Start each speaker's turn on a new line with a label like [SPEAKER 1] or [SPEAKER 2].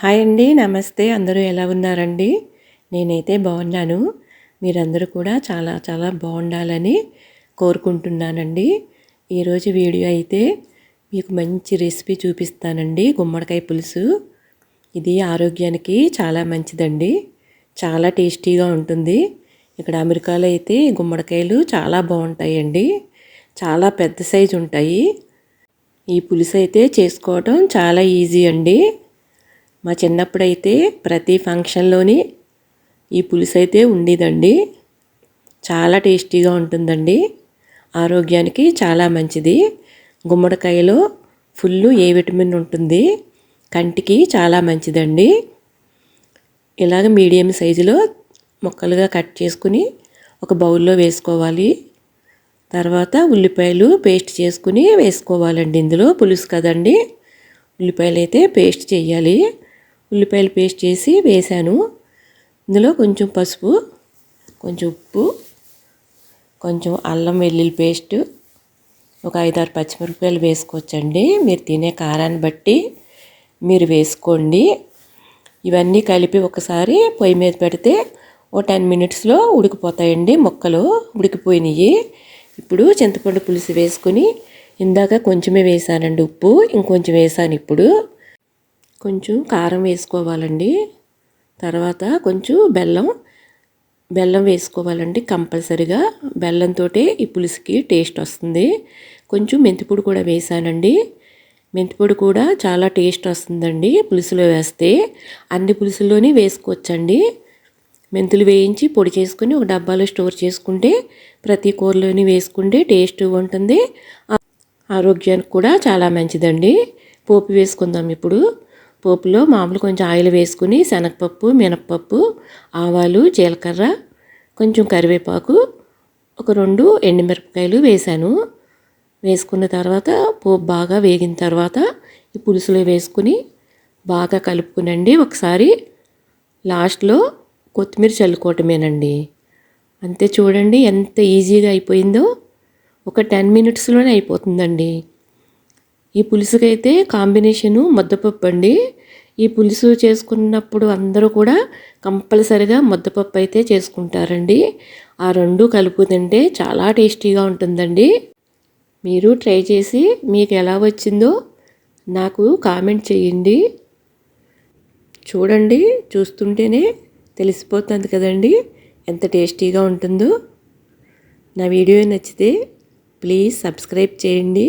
[SPEAKER 1] Hi అండి నమస్తే. అందరూ ఎలా ఉన్నారండి? నేనైతే బాగున్నాను. మీరందరూ కూడా చాలా చాలా బాగుండాలని కోరుకుంటున్నానండి. ఈరోజు వీడియో అయితే మీకు మంచి రెసిపీ చూపిస్తానండి. గుమ్మడికాయ పులుసు. ఇది ఆరోగ్యానికి చాలా మంచిదండి. చాలా టేస్టీగా ఉంటుంది. ఇక్కడ అమెరికాలో అయితే గుమ్మడికాయలు చాలా బాగుంటాయండి. చాలా పెద్ద సైజు ఉంటాయి. ఈ పులుసు అయితే చేసుకోవటం చాలా ఈజీ అండి. మా చిన్నప్పుడైతే ప్రతి ఫంక్షన్లోని ఈ పులుసు అయితే ఉండేదండి. చాలా టేస్టీగా ఉంటుందండి. ఆరోగ్యానికి చాలా మంచిది. గుమ్మడికాయలో ఫుల్ ఏ విటమిన్ ఉంటుంది? కంటికి చాలా మంచిదండి. ఇలాగ మీడియం సైజులో ముక్కలుగా కట్ చేసుకుని ఒక బౌల్లో వేసుకోవాలి. తర్వాత ఉల్లిపాయలు పేస్ట్ చేసుకుని వేసుకోవాలండి. ఇందులో పులుసు కదండి. ఉల్లిపాయలు అయితే పేస్ట్ చేయాలి. ఉల్లిపాయలు పేస్ట్ చేసి వేసాను ఇందులో కొంచెం పసుపు కొంచెం ఉప్పు కొంచెం అల్లం వెల్లుల్లి పేస్ట్ ఒక ఐదారు పచ్చిమిరపకాయలు వేసుకోవచ్చండి. మీరు తినే కారాన్ని బట్టి మీరు వేసుకోండి. ఇవన్నీ కలిపి ఒకసారి పొయ్యి మీద పెడితే ఓ టెన్ మినిట్స్లో ఉడికిపోతాయండి మొక్కలు ఉడికిపోయినాయి ఇప్పుడు చింతపండు పులుసు వేసుకొని ఇందాక కొంచెమే వేసానండి ఉప్పు ఇంకొంచెం వేసాను ఇప్పుడు. కొంచెం కారం వేసుకోవాలండి. తర్వాత కొంచెం బెల్లం బెల్లం వేసుకోవాలండి కంపల్సరిగా. బెల్లంతో ఈ పులుసుకి టేస్ట్ వస్తుంది. కొంచెం మెంతిపొడి కూడా వేసానండి. మెంతిపొడి కూడా చాలా టేస్ట్ వస్తుందండి పులుసులో వేస్తే. అన్ని పులుసుల్లోనే వేసుకోవచ్చండి. మెంతులు వేయించి పొడి చేసుకుని ఒక డబ్బాలో స్టోర్ చేసుకుంటే ప్రతి కూరలోని వేసుకుంటే టేస్ట్ ఉంటుంది. ఆరోగ్యానికి కూడా చాలా మంచిదండి. పోపు వేసుకుందాం ఇప్పుడు. పోపులో మామూలు కొంచెం ఆయిల్ వేసుకుని శనగపప్పు మినప్పప్పు ఆవాలు జీలకర్ర కొంచెం కరివేపాకు ఒక రెండు ఎండుమిరపకాయలు వేశాను. వేసుకున్న తర్వాత పోపు బాగా వేగిన తర్వాత ఈ పులుసులో వేసుకుని బాగా కలుపుకునండి. ఒకసారి లాస్ట్లో కొత్తిమీర చల్లుకోవటమేనండి. అంతే చూడండి ఎంత ఈజీగా అయిపోయిందో. ఒక టెన్ మినిట్స్లోనే అయిపోతుందండి. ఈ పులుసుకైతే కాంబినేషను ముద్దపప్పు అండి. ఈ పులుసు చేసుకున్నప్పుడు అందరూ కూడా కంపల్సరిగా ముద్దపప్పు అయితే చేసుకుంటారండి. ఆ రెండు కలుపు తింటే చాలా టేస్టీగా ఉంటుందండి. మీరు ట్రై చేసి మీకు ఎలా వచ్చిందో నాకు కామెంట్ చేయండి. చూడండి చూస్తుంటేనే తెలిసిపోతుంది కదండి ఎంత టేస్టీగా ఉంటుందో. నా వీడియో నచ్చితే ప్లీజ్ సబ్స్క్రైబ్ చేయండి.